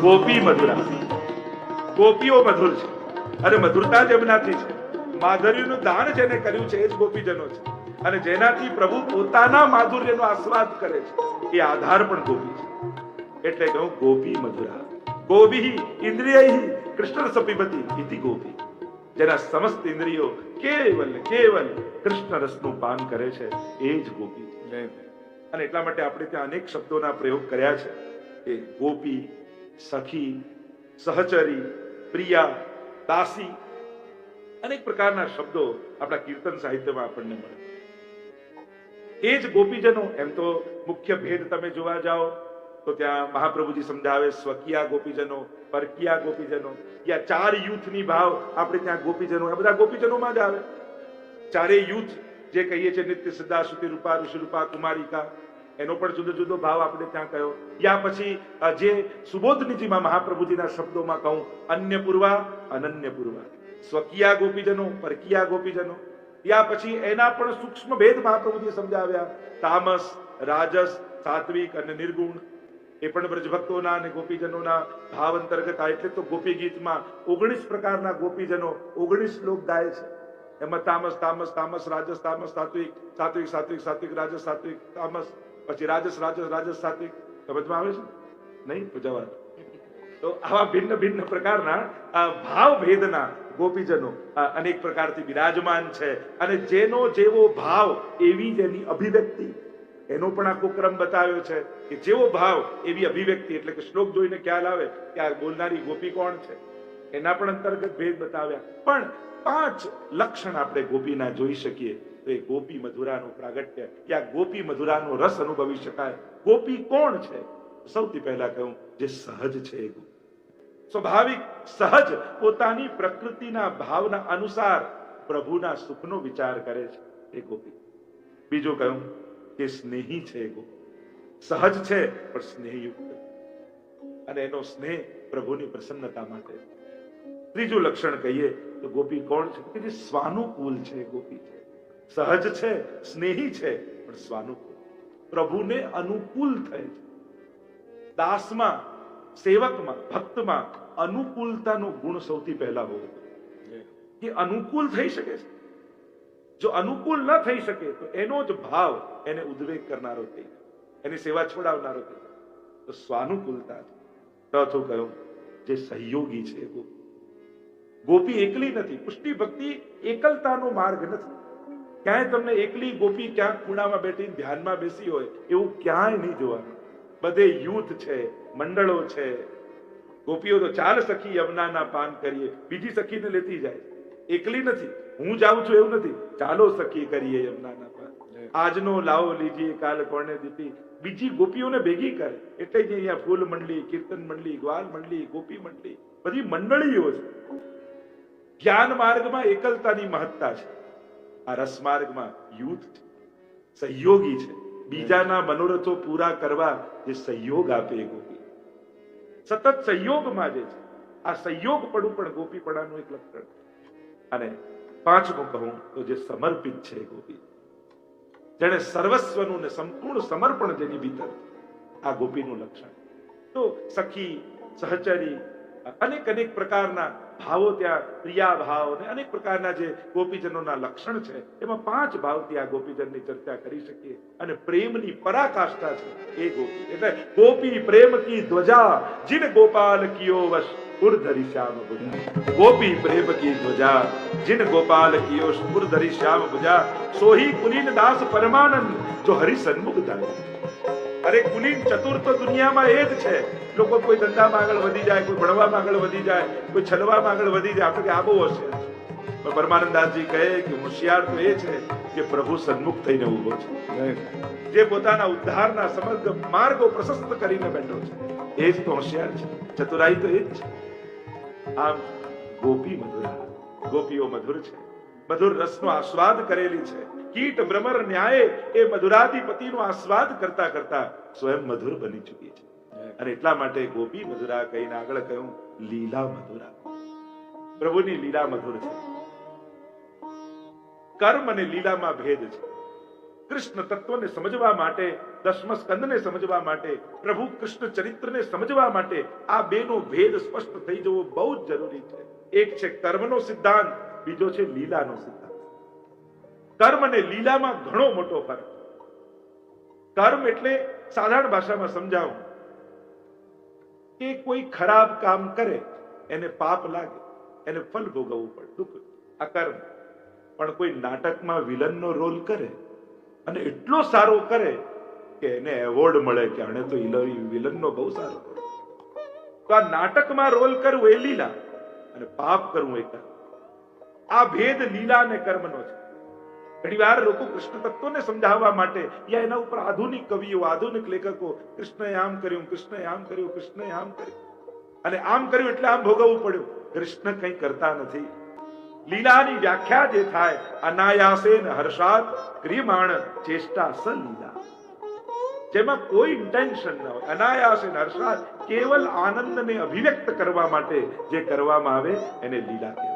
ગોપી મધુરા. ગોપીઓ મધુર છે. અને મધુરતા જ એમનાથી છે. માધુર્યનું દાન જેને કર્યું છે એ જ ગોપીજનો છે. અને જેનાથી પ્રભુ પોતાના માધુર્યનો આસ્વાદ કરે છે એ આધાર પણ ગોપી છે. એટલે કહું ગોપી મધુરા. ગોપી ઇન્દ્રિય કૃષ્ણ સપીપતિ ઇતિ ગોપી. જેના સમસ્ત ઇન્દ્રિયો કેવલ કેવલ કૃષ્ણ રસનું પાન કરે છે એ જ ગોપી અને એટલા માટે આપણે ત્યાં અનેક શબ્દોના પ્રયોગ કર્યા છે. એ ગોપી સખી, સહચરી, પ્રિયા, દાસી, અનેક પ્રકારના શબ્દો આપણા કીર્તન સાહિત્યમાં આપણને મળે. એ જ ગોપીજનો, એમ તો મુખ્ય ભેદ તમે જોવા જાઓ, તો ત્યાં મહાપ્રભુજી સમજાવે, સ્વકીયા ગોપીજનો, પરકીયા ગોપીજનો, યા ચાર યુથની ભાવ આપણે ત્યાં ગોપીજનો, આ બધા ગોપીજનોમાં જ આવે. ચારે યુથ જે કહીએ છીએ, નિત્ય સિદ્ધા સુધી રૂપા ઋષિ રૂપા કુમારિકા એનો પણ જુદો જુદો ભાવ આપણે ત્યાં કયો. યા પછી જે સુબોધનીજીમાં મહાપ્રભુજીના શબ્દોમાં કહું અન્ય પૂર્વા અનન્ય પૂર્વા સ્વકીયા ગોપીજનો, પરકીયા ગોપીજનો. યા પછી એના પણ સૂક્ષ્મ ભેદ મહાપ્રભુજી સમજાવ્યા. તામસ, રાજસ, સાત્વિક અને નિર્ગુણ. એ પણ બ્રજભક્તોના અને ગોપીજનોના ભાવ અંતર્ગત આ એટલે તો ગોપી ગીતમાં ઓગણીસ પ્રકારના ગોપીજનો ઓગણીસ શ્લોક ગાય છે. એમાં તામસ તામસ તામસ, રાજસ, તામસ, સાત્વિક સાત્વિક સાત્વિક સાત્વિક, રાજસ, સાત્વિક, તામસ પછી રાજસ રાજસ રાજસ સાત્વિક. સમજમાં આવે છે? નહીં? તો તો આવા ભિન્ન ભિન્ન પ્રકારના આ ભાવ ભેદના ગોપીજનો અનેક પ્રકારથી બિરાજમાન છે. અને જેનો જેવો ભાવ, એવી જ એની અભિવ્યક્તિ. એનો પણ આખો ક્રમ બતાવ્યો છે કે જેવો ભાવ, એવી અભિવ્યક્તિ. એટલે કે શ્લોક જોઈને ખ્યાલ આવે કે આ બોલનારી ગોપી કોણ છે? એના પણ અંતર્ગત ભેદ બતાવ્યા. પણ પાંચ લક્ષણ આપણે ગોપીના જોઈ શકીએ. તો એ ગોપી મધુરાનું પ્રાગટ્ય, કે ગોપી મધુરાનો રસ અનુભવી શકાય? ગોપી કોણ છે? સૌથી પહેલા કહ્યું જે સહજ છે એ સ્વાભાવિક, સહજ પોતાની પ્રકૃતિના ભાવના અનુસાર પ્રભુના સુખનો વિચાર કરે છે એ ગોપી. બીજું કહ્યું કે સ્નેહી છે એ સહજ છે, પણ સ્નેહયુક્ત. અને એનો સ્નેહ પ્રભુની પ્રસન્નતા માટે. ત્રીજું લક્ષણ કહીએ, તો ગોપી કોણ છે? કે જે સ્વાનુકૂલ છે ગોપી છે. સહજ છે, સ્નેહી છે, પણ સ્વાનુકૂળ. પ્રભુને અનુકૂળ છે. દાસમાં, સેવકમાં, ભક્તમાં અનુકૂળતાનો ગુણ સૌથી પહેલા હોવો કે અનુકૂળ થઈ શકે છે. જો અનુકૂળ ન થઈ શકે, તો એનો જ ભાવ એને ઉદ્વેગ કરનારો થઈ એની સેવા છોડાવનારો થઈ તો સ્વાનુકૂળતા ચોથું કહ્યું જે સહયોગી છે ગોપી. એકલી નથી પુષ્ટિ ભક્તિ એકલતાનો માર્ગ નથી. ક્યાંય તમને એકલી ગોપી ક્યાંક ખૂણામાં બેઠી ધ્યાનમાં બેસી હોય એવું ક્યાંય નહીં જોવાનું. બધે યુથ છે મંડળો છે. ગોપીઓ તો ચાલ સખી યમનાના પાન કરીએ બીજી સખીને લેતી જાય. એકલી નથી હું જાઉં છું એવું નથી. ચાલો સખી કરીએ યમનાના પાન. આજનો લાવો લીજીએ કાલ કોને દીધી. બીજી ગોપીઓને ભેગી કરે. એટલે જ અહીંયા ફૂલ મંડળી કીર્તન મંડળી ગ્વાલ મંડળી ગોપી મંડળી બધી મંડળીઓ છે. જ્ઞાન માર્ગમાં એકલતાની મહત્તા છે. આ રસમાર્ગમાં યુથ સહયોગી છે. બીજાના મનોરથો પૂરા કરવા જે સહયોગ આપે એ ગોપી. સતત સહયોગમાં જે છે, આ સહયોગ પડું પણ ગોપીપણાનું એક લક્ષણ. અને પાંચમું કહું તો જે સમર્પિત છે ગોપી. જેને સર્વસ્વનું ને સંપૂર્ણ સમર્પણ જેની ભીતર આ ગોપીનું લક્ષણ. તો સખી, સહચરી અનેક અનેક પ્રકારના ભાવો ત્યાં પ્રિયા ભાવ અને અનેક પ્રકારના જે ગોપીજનોના લક્ષણ છે, એમાં પાંચ ભાવથી આ ગોપીજનની ચર્ચા કરી શકીએ. અને પ્રેમની પરાકાષ્ઠા છે એ ગોપી. એટલે ગોપી પ્રેમ કી ધ્વજા, જીન ગોપાલ કિયો વશ પુરધરી શ્યામ ભુજા. ગોપી પ્રેમ કી ધ્વજા, જીન ગોપાલ કિયો પુરધરી શ્યામ ભુજા. સોહી કુલીન દાસ પરમાનંદ, જો હરિ સન્મુખ થાય અરે કુલીન ચતુર તો દુનિયામાં એ જ છે. લોકો કોઈ ધંધામાં આગળ વધી જાય, કોઈ ભણવામાં આગળ વધી જાય, કોઈ છલવામાં આગળ વધી જાય. આપણે આ બહુ હશે પરમાનંદાસજી કહે કે હોશિયાર તો એ છે કે પ્રભુ સન્મુખ થઈને ઊભો છે. જે પોતાના ઉદ્ધારના સમગ્ર માર્ગો પ્રશસ્ત કરીને બેઠો છે. એ જ તો હોશિયાર છે. ચતુરાઈ તો એ જ છે. આમ ગોપી મધુરા, ગોપીઓ મધુર છે. મધુર રસનો આસ્વાદ કરેલી છે. કીટ ભ્રમર ન્યાય એ મધુરાધિપતિનો આસ્વાદ કરતા કરતા સ્વયં મધુર બની ચૂકી છે. અને એટલા માટે ગોપી મધુરા કહીને આગળ કહ્યું, લીલા મધુરા. પ્રભુની લીલા મધુર છે. કર્મ અને લીલામાં ભેદ છે. કૃષ્ણ તત્વને સમજવા માટે દસમ સ્કંદને સમજવા માટે, પ્રભુ કૃષ્ણ ચરિત્રને સમજવા માટે આ બેનો ભેદ સ્પષ્ટ થઈ જવો બહુ જ જરૂરી છે. એક છે કર્મનો સિદ્ધાંત બીજો છે લીલાનો સિદ્ધાંત. કર્મ અને લીલામાં ઘણો મોટો ફરક. કર્મ એટલે સાધારણ ભાષામાં સમજાવું કે કોઈ ખરાબ કામ કરે, એને પાપ લાગે, એને ફલ ભોગવવું પડે, દુઃખ આ કર્મ. પણ કોઈ નાટકમાં વિલનનો રોલ કરે અને એટલો સારો કરે કે એને એવોર્ડ મળે કે આણે તો વિલનનો બહુ સારો તો આ નાટકમાં રોલ કરવું એ લીલા અને પાપ કરવું એ કર્મ. આ ભેદ લીલા અને કર્મનો છે. ઘણીવાર લોકો કૃષ્ણ તત્વને સમજાવવા માટે યા એના ઉપર આધુનિક કવિઓ, આધુનિક લેખકો કૃષ્ણએ આમ કર્યું, કૃષ્ણએ આમ કર્યું, કૃષ્ણએ આમ કર્યું. અને આમ કર્યું એટલે આમ ભોગવવું પડ્યું. કૃષ્ણ કંઈ કરતા નથી. લીલાની વ્યાખ્યા જે થાય, અનાયાસેન હર્ષાત ક્રિયમાણ ચેષ્ટા સ લીલા. જેમાં કોઈ ઇન્ટેન્શન ન હોય. અનાયાસેન હર્ષાત કેવલ આનંદને અભિવ્યક્ત કરવા માટે જે કરવામાં આવે એને લીલા કહેવાય.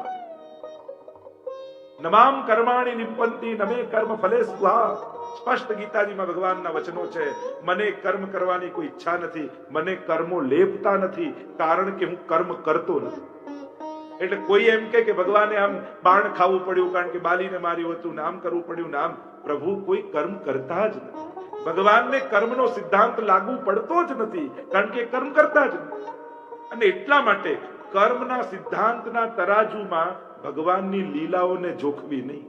નમામ કર્માણી નિપંતી નમે કર્મ ફલે સ્વા સ્પષ્ટ ગીતાજીમાં ભગવાનના વચનો છે, મને કર્મ કરવાની કોઈ ઈચ્છા નથી, મને કર્મો લેપતા નથી, કારણ કે હું કર્મ કરતો નથી. એટલે કોઈ એમ કે કે ભગવાને આમ બાણ ખાવું પડ્યું, કારણ કે બાલીને માર્યું હતું, નામ કરવું પડ્યું, નામ. પ્રભુ કોઈ કર્મ કરતા જ નથી. ભગવાનને કર્મનો સિદ્ધાંત લાગુ પડતો જ નથી, કારણ કે કર્મ કરતા જ નથી. અને એટલા માટે કર્મના સિદ્ધાંતના તરાજુમાં ભગવાનની લીલાઓને જોખવી નહીં.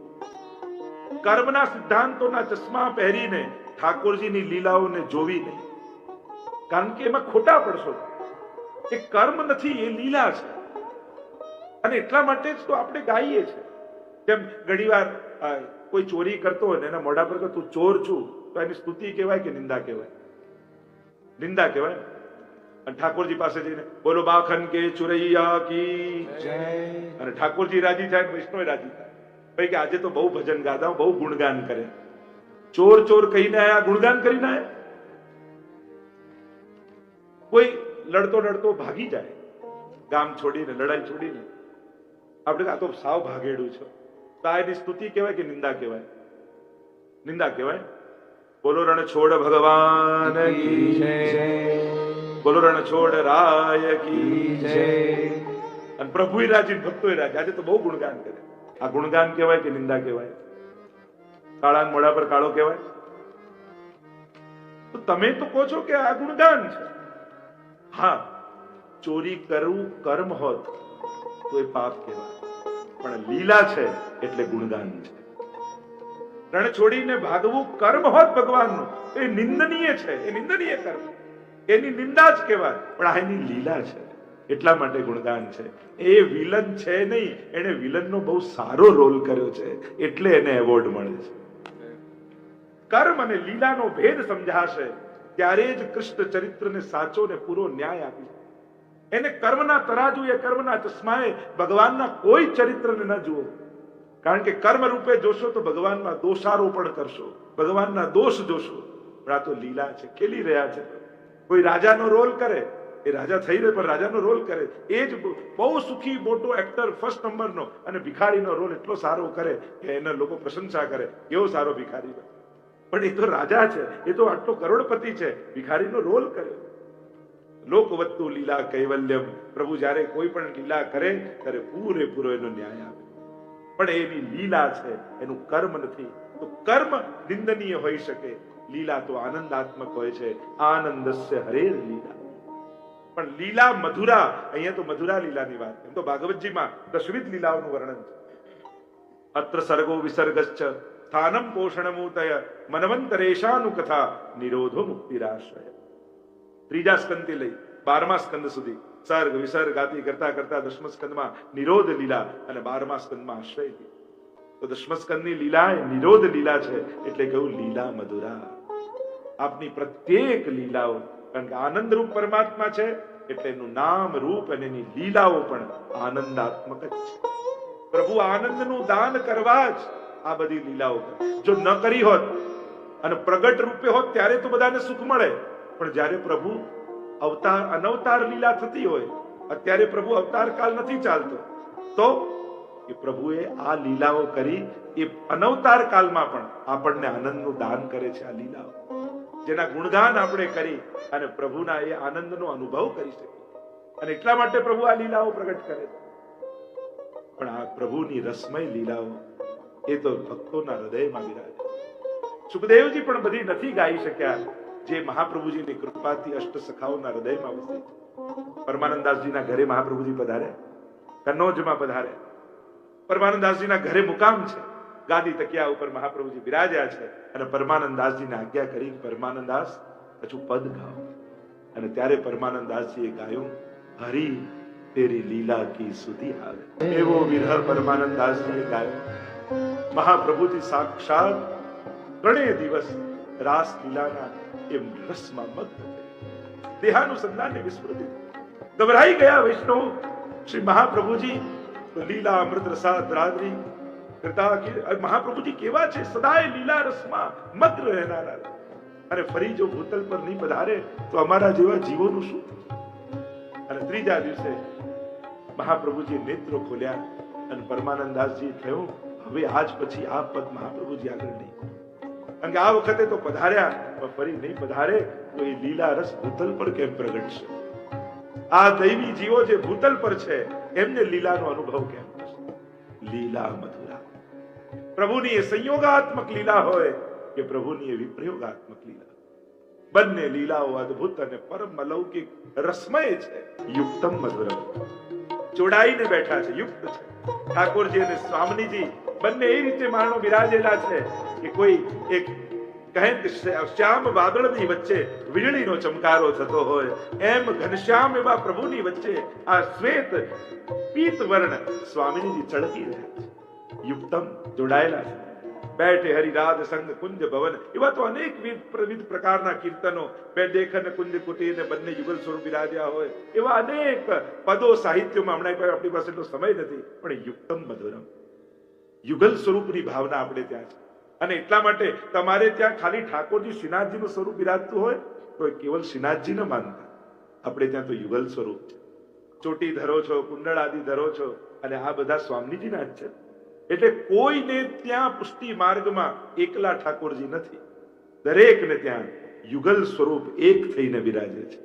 કર્મના સિદ્ધાંતોના ચશ્મા પહેરીને ઠાકોરજીની લીલાઓને જોવી નહીં. કારણ કે એમાં ખોટા પડશો. એ કર્મ નથી, એ લીલા છે. અને એટલા માટે જ તો આપણે ગાઈએ છીએ. જેમ ઘણીવાર કોઈ ચોરી કરતો હોય ને એના મોઢા પર તું ચોર છું, તો એની સ્તુતિ કહેવાય કે નિંદા કહેવાય? નિંદા કહેવાય? અને ઠાકોરજી પાસે જઈને બોલો બાખન કે ચુરૈયા કી? અને ઠાકોરજી રાજી થાય વૈષ્ણવ રાજી થાય. ભાઈ કે આજે તો બહુ ભજન ગાતા બહુ ગુણગાન કરે. ચોર ચોર કહીને આયા ગુણગાન કરીને આયા? કોઈ લડતો લડતો ભાગી જાય. ગામ છોડીને લડાઈ છોડીને. આપણે આ તો સાવ ભાગેડું છે. તો આ એની સ્તુતિ કહેવાય કે નિંદા કહેવાય? નિંદા કહેવાય? બોલો રણ છોડ ભગવાન કી બોલો રણ છોડ રાય કી અને પ્રભુ રાજી ભક્તો રાજી. આજે તો બહુ ગુણગાન કરે. આ ગુણગાન કહેવાય કે નિંદા કહેવાય? કાળા મોઢા પર કાળો કહેવાય? તો તમે તો કહો છો કે આ ગુણગાન છે. હા ચોરી કરવું કર્મ હોત તો એ પાપ કહેવાય. પણ લીલા છે એટલે ગુણગાન છે. રણ છોડીને ભાગવું કર્મ હોત ભગવાનનું એ નિંદનીય છે એ નિંદનીય કર્મ. એની નિંદા જ કહેવાય. પણ આ એની લીલા છે. એટલા માટે ગુણગાન છે. એ વિલન છે નહીં એને વિલનનો બહુ સારો રોલ કર્યો છે, એટલે એને એવોર્ડ મળે છે. કર્મ અને લીલાનો ભેદ સમજાશે, ત્યારે જ કૃષ્ણ ચરિત્રને સાચો ને પૂરો ન્યાય આપી એને કર્મના એ કર્મના ચશ્માએ ભગવાનના કોઈ ચરિત્રને ન જુઓ. કારણ કે કર્મ રૂપે જોશો તો ભગવાનમાં દોષારોપણ કરશો, ભગવાનના દોષ જોશો. પણ આ તો લીલા છે, ખેલી રહ્યા છે. કોઈ રાજાનો રોલ કરે, એ રાજા થઈ રહે પણ રાજાનો રોલ કરે. એ જ બહુ સુખી, મોટો એક્ટર ફર્સ્ટ નંબરનો અને ભિખારીનો રોલ એટલો સારો કરે કે એના લોકો પ્રશંસા કરે. એવો સારો ભિખારી પણ એ તો રાજા છે, એ તો આટલો કરોડપતિ છે, ભિખારીનો રોલ કર્યો લોકવત્તુ લીલા કૈવલ્યમ. પ્રભુ જ્યારે કોઈ પણ લીલા કરે, ત્યારે પૂરેપૂરો એનો ન્યાય આપે. પણ એની લીલા છે, એનું કર્મ નથી. તો કર્મ નિંદનીય હોઈ શકે. લીલા તો આનંદાત્મક હોય છે, આનંદસ્ય હરેર લીલા. પણ લીલા મધુરા, અહીંયા તો મધુરા લીલાની વાત એમ તો ભાગવતજીમાં દશવિધ લીલાઓનું વર્ણન છે. અત્ર સર્ગો વિસર્ગશ્ચ, સ્થાનમ પોષણમૂતય મનવંતરેશાનું કથા નિરોધો મુક્તિરાશ્રય. ત્રીજા સ્કંદથી લઈ બારમા સ્કંદ સુધી સર્ગ, વિસર્ગ આદિ કરતા કરતા દસમ સ્કંદમાં નિરોધ લીલા અને બારમા સ્કંદમાં આશ્રય તો દસમ સ્કંદની લીલા એ નિરોધ લીલા છે, એટલે કહ્યું લીલા મધુરા. આપની પ્રત્યેક લીલાઓ, કારણ કે આનંદ રૂપ પરમાત્મા છે, એટલે એનું નામ રૂપ અને એની લીલાઓ પણ આનંદાત્મક જ છે. પ્રભુ આનંદનું દાન કરવા જ આ બધી લીલાઓ જો ન કરી હોત અને પ્રગટ રૂપે હોત, ત્યારે તો બધાને સુખ મળે. પણ જ્યારે પ્રભુ અવતાર, અનવતાર લીલા થતી હોય, અત્યારે પ્રભુ અવતાર કાલ નથી ચાલતો, તો એ પ્રભુએ આ લીલાઓ કરી, એ અનવતાર કાલમાં પણ આપણને આનંદનું દાન કરે છે આ લીલાઓ. જેના ગુણગાન આપણે કરી અને પ્રભુના એ આનંદનો અનુભવ કરી શકીએ. અને એટલા માટે પ્રભુ આ લીલાઓ પ્રગટ કરે પણ આ પ્રભુની રસમય લીલાઓ એ તો ભક્તોના હૃદયમાં બિરાજે સુખદેવજી પણ બધી નથી ગાઈ શક્યા જે મહાપ્રભુજીની કૃપાથી અષ્ટ સખાઓના હૃદયમાં વસે પરમાનંદાસજીના ઘરે મહાપ્રભુજી પધારે. કન્નોજમાં પધારે. પરમાનંદાસજીના ઘરે મુકામ છે. ગાદી તકિયા ઉપર મહાપ્રભુજી બિરાજ્યા છે અને પરમાનંદાસજીને આજ્ઞા કરી પરમાનંદાસ, હજુ પદ ગાઓ. અને ત્યારે પરમાનંદાસજીએ ગાયું, હરી, તેરી લીલા કી સુધી આવે. એવો વિરહ પરમાનંદાસજીએ ગાયો. મહાપ્રભુજી સાક્ષાત ઘણે દિવસ રાસ લીલાના એમ રસમાં મગ્ન થયા. વિસ્મૃતિ. ગભરાઈ ગયા વૈષ્ણવ. શ્રી મહાપ્રભુજી લીલા અમૃત રસાદ રાત્રિ કરતા મહાપ્રભુજી કેવા છે? સદાય લીલા રસમાં મત રહેનારા અને ફરી જો ભૂતલ પર નહીં પધારે, તો અમારા જેવા જીવોનું શું? અને ત્રીજા દિવસે મહાપ્રભુજી નેત્રો ખોલ્યા અને પરમાનંદાસજી થયું હવે આજ પછી આ પદ મહાપ્રભુજી આગળ નહીં કારણ કે આ વખતે તો પધાર્યા, પણ ફરી નહીં પધારે, તો એ લીલા રસ ભૂતલ પર કેમ પ્રગટશે? આ દૈવી જીવો જે ભૂતલ પર છે, એમને લીલાનો અનુભવ કેમ લીલા મધુરા પ્રભુની એ સંયોગાત્મક લીલા હોય કે પ્રભુની એ વિપ્રયોગાત્મક લીલા. બંને લીલાઓ અદ્ભુત અને પરમ અલૌકિક રસમય છે. યુક્તમ મધુરમ. જોડાઈને બેઠા છે, યુક્ત છે. ઠાકોરજી અને સ્વામીજી બંને એ રીતે માનો બિરાજેલા છે કે કોઈ એક કહે કે શ્યામ વાદળની વચ્ચે વીજળીનો ચમકારો થતો હોય, એમ ઘનશ્યામ એવા પ્રભુની વચ્ચે આ શ્વેત પીત વર્ણ સ્વામીજી ચળકી રહ્યા છે. યુક્તમ, જોડાયેલા છે. બેઠે હરિરાજ સંગ કુંજ ભવન. એવા તો અનેક વિવિધ પ્રકારના કીર્તનો. બે દેખન કુંજ કુટીર ને બંને યુગલ સ્વરૂપ બિરાજ્યા હોય. એવા અનેક પદો સાહિત્યમાં હમણાં આપણી પાસે એટલો સમય નથી, પણ યુક્તમ મધુરમ. યુગલ સ્વરૂપની ભાવના આપણે ત્યાં છે. અને એટલા માટે તમારે ત્યાં ખાલી ઠાકોરજી શ્રીનાથજીનું સ્વરૂપ બિરાજતું હોય, તો કેવલ શ્રીનાથજી ન માનતા. આપણે ત્યાં તો યુગલ સ્વરૂપ છે. ચોટી ધરો છો, કુંડળ આદિ ધરો છો, અને આ બધા સ્વામીજીના જ છે. એટલે કોઈને ત્યાં પુષ્ટિ માર્ગમાં એકલા ઠાકોરજી નથી. દરેકને ત્યાં યુગલ સ્વરૂપ એક થઈને બિરાજે છે.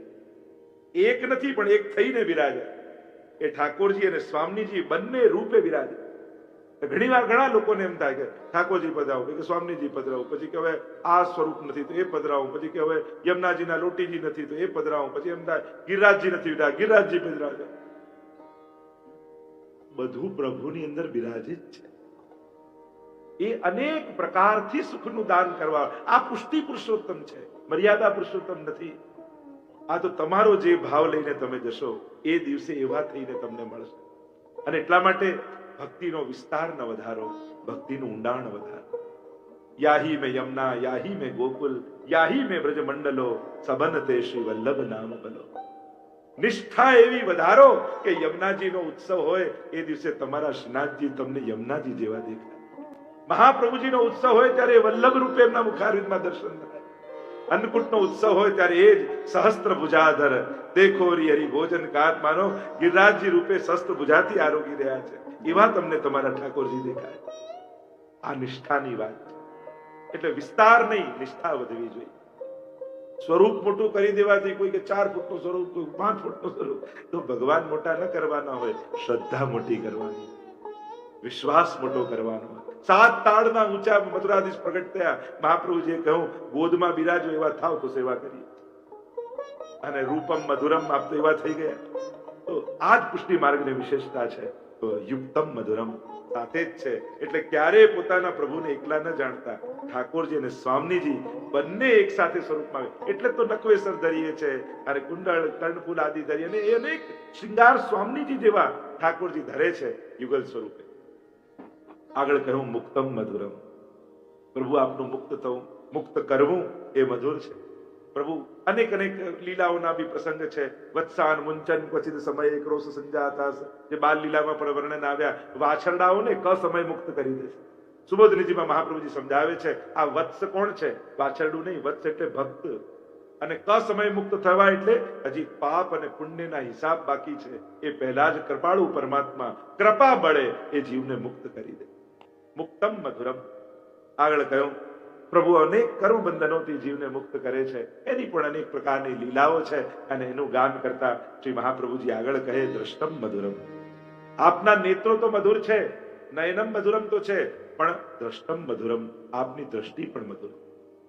એક નથી, પણ એક થઈને બિરાજે. એ ઠાકોરજી અને સ્વામીજી બંને રૂપે બિરાજે. ઘણી વાર ઘણા લોકોને એમ થાય કે ઠાકોરજી પધરાવો કે સ્વામીજી પધરાવો પછી કે આ સ્વરૂપ નથી, તો એ પધરાવો પછી કે હવે લોટીજી નથી, તો એ પધરાવો પછી એમ થાય ગિરિરાજજી નથી ગિરિરાજજી પધરાવે બધું પ્રભુની અંદર બિરાજિત છે. એ અનેક પ્રકારથી સુખનું દાન કરવા, આ પુષ્ટિ પુરુષોત્તમ છે. મર્યાદા પુરુષોત્તમ નથી. આ તો તમારો જે ભાવ લઈને તમે જશો, એ દિવસે એવા થઈને તમને મળશે. અને એટલા માટે ભક્તિનો વિસ્તાર ન વધારો, ભક્તિનું ઊંડાણ વધારો. યાહી મેં યમના, યાહી મેં ગોકુલ, યાહી મેં બ્રજ મંડલો સબન તે શ્રી વલ્લભ નામ બલો. નિષ્ઠા એવી વધારો કે યમુનાજીનો ઉત્સવ હોય એ દિવસે તમારા શ્રીનાથજી તમને યમુનાજી જેવા દેખાય. મહાપ્રભુજીનો ઉત્સવ હોય ત્યારે વલ્લભ રૂપે એમના મુખારવિંદમાં દર્શન થાય. અન્નકૂટનો ઉત્સવ હોય ત્યારે એ જ સહસ્ત્ર ભુજાધર. દેખો હરી ભોજન કાત માનો ગિરિરાજજી રૂપે શસ્ત્ર ભુજાથી આરોગી રહ્યા છે. એવા તમને તમારા ઠાકોરજી દેખાય. આ નિષ્ઠાની વાત એટલે વિસ્તાર નહીં, નિષ્ઠા વધવી જોઈએ. સ્વરૂપ મોટું કરી દેવાથી કોઈ કે ચાર ફૂટનું સ્વરૂપ, કોઈ પાંચ ફૂટનું સ્વરૂપ, તો ભગવાન મોટા ન કરવાના હોય, શ્રદ્ધા મોટી કરવાની. વિશ્વાસ મોટો કરવાનો સાત તાળના ઊંચા મથુરાધીશ પ્રગટ થયા. મહાપ્રભુજીએ કહ્યું, ગોદમાં બિરાજો એવા થાવ તો સેવા કરીએ. અને રૂપમ મધુરમ આપ એવા થઈ ગયા. તો આ જ પુષ્ટિ માર્ગની વિશેષતા છે. યુક્તમ મધુરમ. સાથે જ છે. એટલે ક્યારેય પોતાના પ્રભુને એકલા ન જાણતા. ઠાકોરજી અને સ્વામીજી બંને એક સાથે સ્વરૂપમાં આવે. એટલે તો નકવેસર ધરીએ છે, અને કુંડળ કર્ણફૂલ આદિ ધરીએ અને એ અનેક શૃંગાર સ્વામીજી જેવા ઠાકોરજી ધરે છે યુગલ સ્વરૂપે. આગળ કહ્યું, મુક્તમ મધુરમ. પ્રભુ આપનું મુક્ત થવું, મુક્ત કરવું એ મધુર છે. પ્રભુ, અનેક અનેક લીલાઓના બી પ્રસંગ છે. વત્સાન, મુંચન, ક્વચિત સમય ક્રોશ સંજાતા જે બાલ લીલામાં પણ વર્ણન આવ્યા. વાછરડાઓને ક સમય મુક્ત કરી દે છે. સુબોધનીજીમાં મહાપ્રભુજી સમજાવે છે, આ વત્સ કોણ છે? વાછરડું નહીં, વત્સ એટલે ભક્ત. અને ક સમય મુક્ત થવા એટલે હજી પાપ અને પુણ્યના હિસાબ બાકી છે. એ પહેલા જ કૃપાળુ પરમાત્મા કૃપા બળે એ જીવને મુક્ત કરી દે. મુક્તમ મધુરમ. આગળ કહ્યું પ્રભુ અનેક કર્મ બંધનોથી જીવને મુક્ત કરે છે. એની પણ અનેક પ્રકારની લીલાઓ છે અને એનું ગાન કરતા શ્રી મહાપ્રભુજી આગળ કહે, દ્રષ્ટમ મધુરમ. આપના નેત્રો તો મધુર છે, નયનમ મધુરમ તો છે, પણ દ્રષ્ટમ મધુરમ, આપની દ્રષ્ટિ પણ મધુર.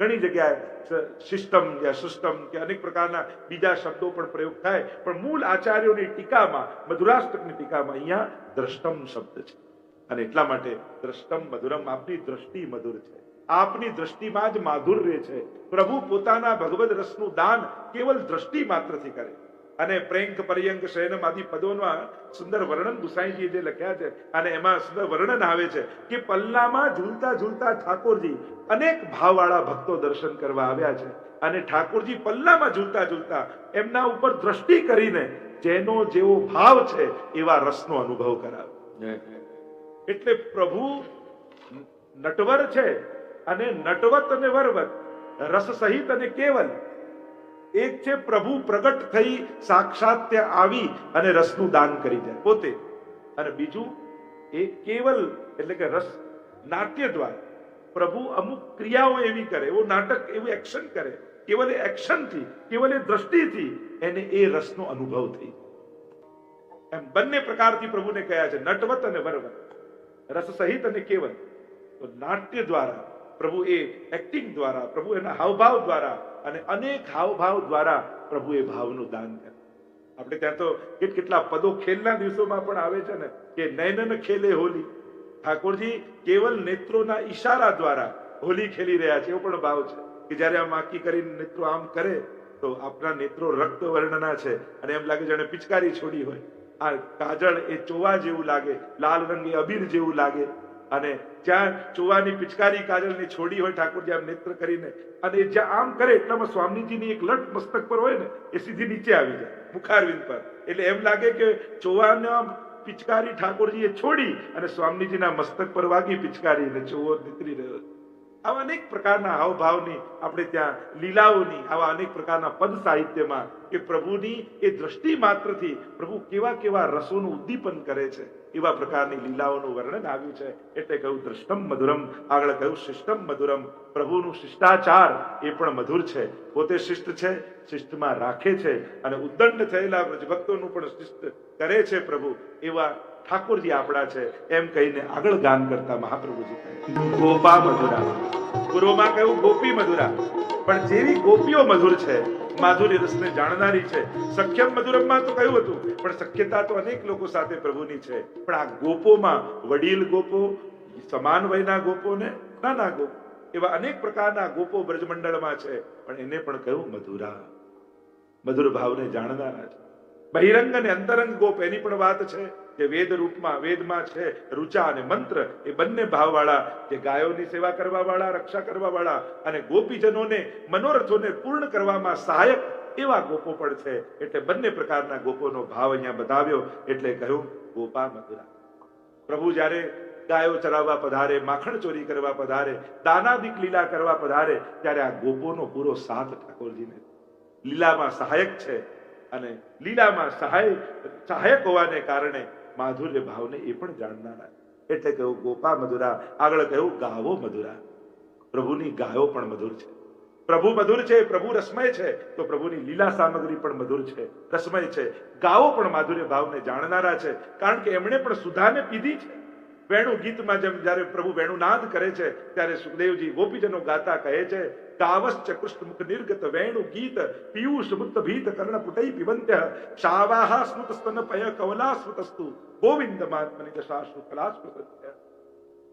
ઘણી જગ્યાએ સિસ્ટમ કે સિસ્ટમ કે અનેક પ્રકારના બીજા શબ્દો પણ પ્રયોગ થાય, પણ મૂળ આચાર્યોની ટીકામાં મધુરાષ્ટકની ટીકામાં અહીંયા દ્રષ્ટમ શબ્દ છે. અને એટલા માટે દ્રષ્ટમ મધુરમ આપની દ્રષ્ટિ મધુર છે. આપની દ્રષ્ટિમાં જ માધુર્ય છે. પ્રભુ પોતાના ભગવદ રસનું દાન કેવલ દ્રષ્ટિ માત્રથી કરે. અને પ્રેંક પર્યંક શયનમ આદિ પદોમાં સુંદર વર્ણન ગુસાઈજી જે લખ્યા છે અને એમાં સુંદર વર્ણન આવે છે કે પલ્લામાં ઝૂલતા ઝૂલતા ઠાકોરજી અનેક ભાવવાળા ભક્તો દર્શન કરવા આવ્યા છે. અને ઠાકોરજી પલ્લામાં ઝૂલતા ઝૂલતા એમના ઉપર દ્રષ્ટિ કરીને જેનો જેવો ભાવ છે એવા રસનો અનુભવ કરાવે. એટલે પ્રભુ નટવર છે અને નટવત અને વરવત, રસ સહિત અને કેવલ, એક છે પ્રભુ પ્રગટ થઈ સાક્ષાત ત્યાં આવી અને રસનું દાન કરી જાય. પોતે. અને બીજું, એ કેવલ એટલે કે રસ, નાટ્ય દ્વારા, પ્રભુ અમુક ક્રિયાઓ એવી કરે, એવું નાટક, એવું એક્શન કરે. કેવલ એ એક્શનથી, કેવલ એ દ્રષ્ટિથી એને એ રસનો અનુભવ થઈ. એમ બંને પ્રકારથી પ્રભુને કહ્યા છે, નટવત અને વરવત, રસ સહિત અને કેવલ. તો નાટ્ય દ્વારા પ્રભુ એ એક્ટિંગ દ્વારા, પ્રભુ એના હાવભાવ દ્વારા અને અનેક હાવભાવ દ્વારા પ્રભુ એ ભાવનું દાન કરે આપણે ત્યાં તો કેટ કેટલા પદો ખેલના દિવસોમાં પણ આવે છે ને, કે નયનન ખેલે હોલી. ઠાકોરજી કેવલ નેત્રોના ઈશારા દ્વારા હોલી ખેલી રહ્યા છે, એવો પણ ભાવ છે કે જ્યારે આમ આંકી કરીને નેત્રો આમ કરે, તો આપણા નેત્રો રક્ત વર્ણના છે અને એમ લાગે જાણે પિચકારી છોડી હોય. આ કાજળ એ ચોવા જેવું લાગે, લાલ રંગ અબીર જેવું લાગે. અને જ્યાં ચોવાની પિચકારી કાજલને છોડી હોય ઠાકોરજી આમ નેત્ર કરીને, અને જ્યાં આમ કરે એટલામાં સ્વામીજીની એક લટ મસ્તક પર હોય ને, એ સીધી નીચે આવી જાય, મુખારવિંદ પર. એટલે એમ લાગે કે ચોવાના પિચકારી ઠાકોરજીએ છોડી અને સ્વામીજીના મસ્તક પર વાગી પિચકારી અને ચુવો નીતરી રહ્યો. આવા અનેક પ્રકારના હાવભાવની આપણે ત્યાં લીલાઓની, આવા અનેક પ્રકારના પદ સાહિત્યમાં કે પ્રભુની એ દ્રષ્ટિ માત્રથી પ્રભુ કેવા કેવા રસોનું ઉદ્દીપન કરે છે. એવા પ્રકારની લીલાઓનું વર્ણન આવ્યું છે. એટલે કહ્યું, દ્રષ્ટમ મધુરમ. આગળ કહ્યું, શિષ્ટમ મધુરમ. પ્રભુનું શિષ્ટાચાર એ પણ મધુર છે. પોતે શિષ્ટ છે, શિષ્ટમાં રાખે છે અને ઉદ્દંડ થયેલા વ્રજભક્તોનું પણ શિષ્ટ કરે છે પ્રભુ. એવા ઠાકોરજી આપણા છે. એમ કહીને આગળ ગાન કરતા મહાપ્રભુજી કહે ગોપા મધુરા. પૂર્વમાં કહ્યું, ગોપી મધુરા. પણ જેવી ગોપીઓ મધુર છે, માધુર્ય રસને જાણનારી છે, સખ્યમ મધુરમમાં તો કહ્યું હતું, પણ સખ્યતા તો અનેક લોકો સાથે પ્રભુની છે. પણ આ ગોપોમાં વડીલ ગોપો, સમાન વયના ગોપો ને નાના ગોપો, એવા અનેક પ્રકારના ગોપો બ્રજમંડળમાં છે. પણ એને પણ કહ્યું, મધુરા. મધુર ભાવને જાણનારા છે. બહિરંગ અને અંતરંગ ગોપ એની પણ વાત છે જે વેદ રૂપમાં, વેદમાં છે, રુચા અને મંત્ર એ બંને ભાવવાળા જે ગાયોની સેવા કરવા વાળા રક્ષા કરવા વાળા અને ગોપીજનોને, મનોરથોને પૂર્ણ કરવામાં સહાયક એવા ગોપો પણ છે. એટલે બંને પ્રકારના ગોપોનો ભાવ અહીંયા બતાવ્યો. એટલે કહ્યું, ગોપા મધુરા પ્રભુ જ્યારે ગાયો ચરાવવા પધારે, માખણ ચોરી કરવા પધારે, દાનાદિક લીલા કરવા પધારે, ત્યારે આ ગોપોનો પૂરો સાથ ઠાકોરજીને લીલામાં સહાયક છે. અને લીલામાં સહાય, સહાયક હોવાને કારણે માધુર્ય ભાવને એ પણ જાણનારા. એટલે કહ્યું ગોપા મધુરા, આગળ કહ્યું ગાવો મધુરા. પ્રભુની ગાયો પણ મધુર છે. પ્રભુ મધુર છે, પ્રભુ રસમય છે, તો પ્રભુની લીલા સામગ્રી પણ મધુર છે, રસમય છે. ગાવો પણ માધુર્ય ભાવને જાણનારા છે, કારણ કે એમણે પણ સુધાને પીધી છે. વેણુ ગીતમાં જેમ જ્યારે પ્રભુ વેણુનાદ કરે છે, ત્યારે સુખદેવજી ગોપીજનો ગાતા કહે છે ગાવશ્ચ કૃષ્ણ મુખ નિર્ગત વેણુ ગીત પિયુષ મુક્ત ભીત કર્ણ પુટૈ પિબંત્ય શાવાહ સ્મૃત સ્તન પય કવલા સ્મૃતસ્તુ ગોવિંદ માત્મની દશાશ્રુ કલા સ્મૃતસ્ય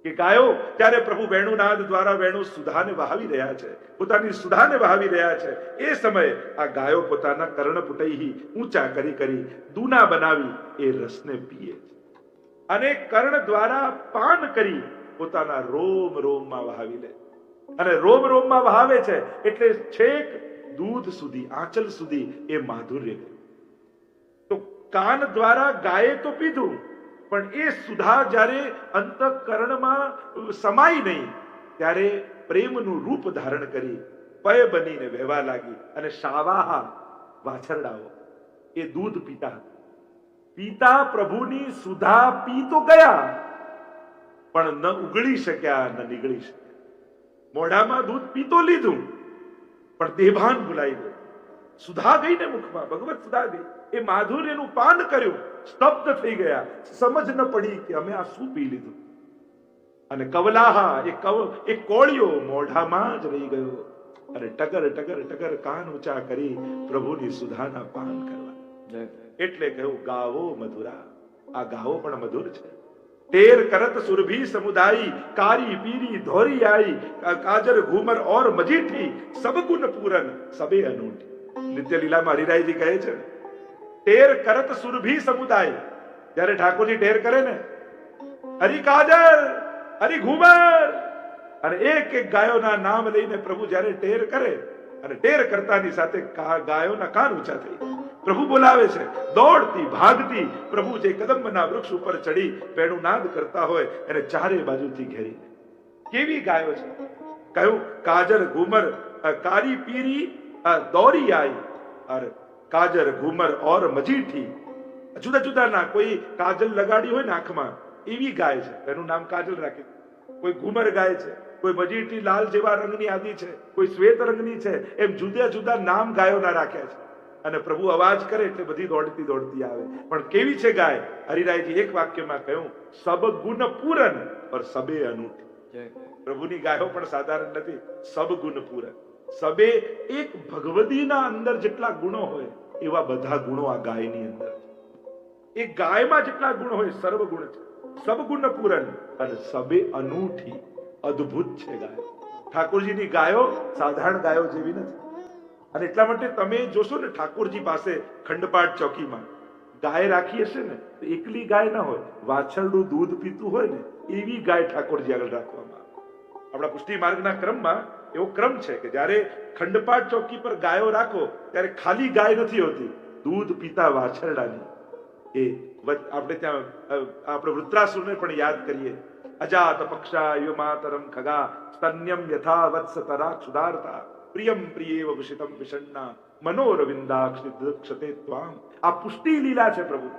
કે ગાયો ત્યારે પ્રભુ વેણુનાદ દ્વારા વેણુ સુધાને વહાવી રહ્યા છે પોતાની સુધાને વહાવી રહ્યા છે એ સમયે આ ગાયો પોતાના કર્ણ પુટૈહી ઊંચા કરી કરી દૂના બનાવી એ રસને પીએ છે અને કર્ણ દ્વારા પાન કરી પોતાના રોમ રોમમાં વહાવી લે અને રોમ રોમમાં વહાવે છે એટલે છેક દૂધ સુધી, આંચલ સુધી એ માધુર્ય તો કાન દ્વારા ગાયે તો પીધું, પણ એ સુધા જ્યારે અંતઃકરણમાં સમાય નહીં, ત્યારે પ્રેમનું રૂપ ધારણ કરી પય બનીને વહેવા લાગી અને શાવાહા વાછરડાઓ. એ દૂધ પીતા પીતા પ્રભુની સુધા પી તો ગયા, પણ ન ઉગળી શક્યા, ન નીકળી શક્યા. મોઢામાં દૂધ પીતો લીધું પણ દેભાન ભૂલાઈ ગયું. સુધા ગઈ ને મુખમાં ભગવત સુધા ગઈ એ માધુર્યનું પાન કર્યું સ્તબ્ધ થઈ ગયા. સમજ ન પડી કે અમે આ શું પી લીધું. અને કવલાહા એ કવ એ કોળિયો મોઢામાં જ રહી ગયો. અને ટગર ટગર ટગર કાન ઊંચા કરી પ્રભુની સુધાના પાન કરવા. એટલે કહ્યું ગાવો મધુરા. આ ગાવો પણ મધુર છે. તેર કરત સુરભી સમુદાયી કારી પીરી ધોરી આઈ કાજર ઘુમર ઓર મજીઠી સબ ગુણ પૂરન સબે અનૂઠી નિત્ય લીલામાં હરિરાયજી કહે છે તેર કરત સુરભી સમુદાય જ્યારે ઠાકોરજી ટેર કરે ને હરિ કાજર હરિ ઘુમર અને એક એક ગાયોના નામ લઈને પ્રભુ જ્યારે ટેર કરે, અને ટેર કરતાની સાથે ગાયોના કાન ઊંચા થઈ. પ્રભુ બોલાવે છે. દોડતી, ભાગતી પ્રભુ જે કદંબના વૃક્ષ ઉપર ચડી પેણું નાદ કરતા હોય એને ચારે બાજુથી ઘેરી કેવી ગાયો છે? કહ્યું, કાજર ઘુમર કારી પીરી દોરી આઈ. અર, કાજર ઘુમર ઓર મજીઠી. જુદા જુદા ના કોઈ કાજલ લગાડી હોય ને આંખમાં, એવી ગાય છે. એનું નામ કાજલ રાખી કોઈ ઘુમર ગાય છે, કોઈ મજીઠી લાલ જેવા રંગની આદિ છે, કોઈ શ્વેત રંગની છે, એમ જુદા જુદા નામ ગાયોના રાખ્યા છે. અને પ્રભુ અવાજ કરે એટલે બધી દોડતી દોડતી આવે. પણ કેવી છે ગાય? હરિરાયજી એક વાક્યમાં કહ્યું સબ ગુણ પૂરન પર સબે અનૂઠી. પ્રભુની ગાયો પણ સાધારણ નથી. સબ ગુણ પૂરન સબે એક ભગવદીના અંદર જેટલા ગુણો હોય એવા બધા ગુણો આ ગાયની અંદર એ ગાયમાં જેટલા ગુણ હોય સર્વ ગુણ છે. સબ ગુણ પૂરન અને સબે અનૂઠી. અદ્ભુત છે ગાય. ઠાકોરજીની ગાયો સાધારણ ગાયો જેવી નથી. અને એટલા માટે તમે જોશો ને ઠાકોરજી પાસે ખંડપાટ ચોકીમાં. ગાય રાખી હશે ને, તો એકલી ગાય ના હોય, વાછરડું દૂધ પીતું હોય ને, એવી ગાય ઠાકોરજી આગળ રાખવામાં આપણા પુષ્ટિ માર્ગના ક્રમમાં એવો ક્રમ છે કે જ્યારે ખંડપાટ ચોકી પર ગાયો રાખો, ત્યારે ખાલી ગાય નથી હોતી, દૂધ પીતા વાછરડાની. એ આપણે ત્યાં આપણે વૃત્રાસુરને પણ યાદ કરીએ. અજાત પક્ષા યુમાતરમ ખગા, સ્તન્યમ યથા વત્સ તરા પ્રિયમ પ્રિયેવ વિષિતમ વિષણ્ણા મનોરવિંદાક્ષતે ત્વામ આ પુષ્ટિ લીલા છે પ્રભુ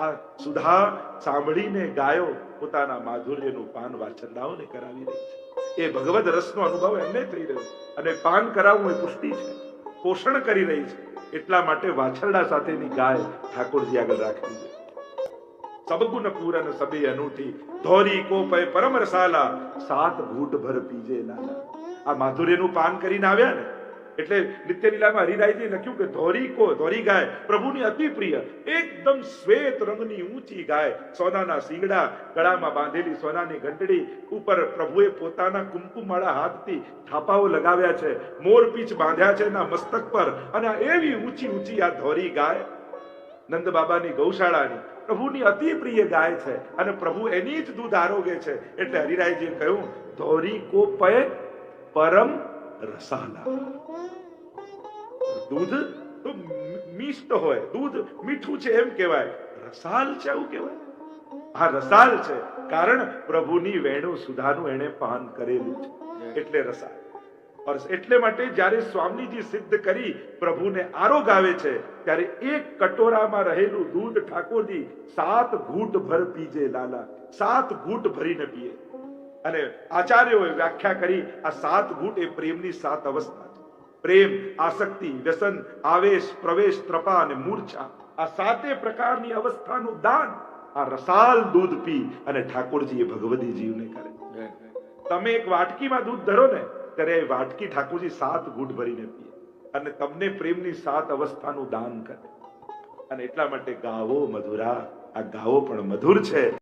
આ સુધા સાંભળીને ગાયો પોતાના માધુર્યનું પાન વાછરડાઓને કરાવી રહી છે. એ ભગવદ રસનો અનુભવ એમને થઈ રહ્યો અને પાન કરાવવું એ પુષ્ટિ છે. પોષણ કરી રહી છે. એટલા માટે વાછરડા સાથેની ગાય ઠાકોરજી આગળ રાખવી છે સબગુણ પૂરન સબે અનુઠી, ધોરી કોપય પરમ રસાલા, સાત ભૂટ ભર પીજે લાલા આ માધુર્યનું પાન કરીને આવ્યા ને, એટલે નિત્ય લીલામાં હરિરાયજી લખ્યું કે ધોરી કો ધોરી ગાય, પ્રભુની અતિ પ્રિય, એકદમ શ્વેત રંગની ઊંચી ગાય, સોનાના સિંગડા ગળામાં બાંધેલી સોનાની ઘંટડી, ઉપર પ્રભુએ પોતાના કુમકુમાળા હાથથી થાપાઓ લગાવ્યા છે મોરપીંછ બાંધ્યા છે એના મસ્તક પર, અને એવી ઊંચી ઊંચી આ ધોરી ગાય, નંદ બાબાની ગૌશાળાની, પ્રભુની અતિ પ્રિય ગાય છે, અને પ્રભુ એની જ દૂધ આરોગે છે, એટલે હરિરાયજીએ કહ્યું, ધોરી કો પય પરમ રસાલા. દૂધ મિષ્ટ હોય. દૂધ મીઠું છે એમ કહેવાય. રસાલ છે એવું કહેવાય? આ રસાલ છે. કારણ પ્રભુની વેણુ સુધાનું એને પાન કરેલું છે. એટલે રસાલ. એટલે માટે જ્યારે સ્વામીજી સિદ્ધ કરી પ્રભુને આરોગ આવે છે, ત્યારે એક કટોરામાં રહેલું દૂધ ઠાકોરજી સાત ઘૂંટ ભર પીજે, લાલા. સાત ઘૂંટ ભરીને પીએ. અને આચાર્યોએ વ્યાખ્યા કરી, આ સાત ગુટ એ પ્રેમની સાત અવસ્થા. પ્રેમ, આસક્તિ, વ્યસન, આવેશ, પ્રવેશ, ત્રપા અને મૂર્છા. આ સાતે પ્રકારની અવસ્થાનું દાન આ રસાલ દૂધ પી અને ઠાકોરજી એ ભગવતી જીવને કરે તમે એક વાટકીમાં દૂધ ધરો ને, ત્યારે એ વાટકી ઠાકોરજી સાત ગુટ ભરીને પીએ. અને તમને પ્રેમની સાત અવસ્થાનું દાન કરે. અને એટલા માટે ગાવો મધુરા, આ ગાવો પણ મધુર છે.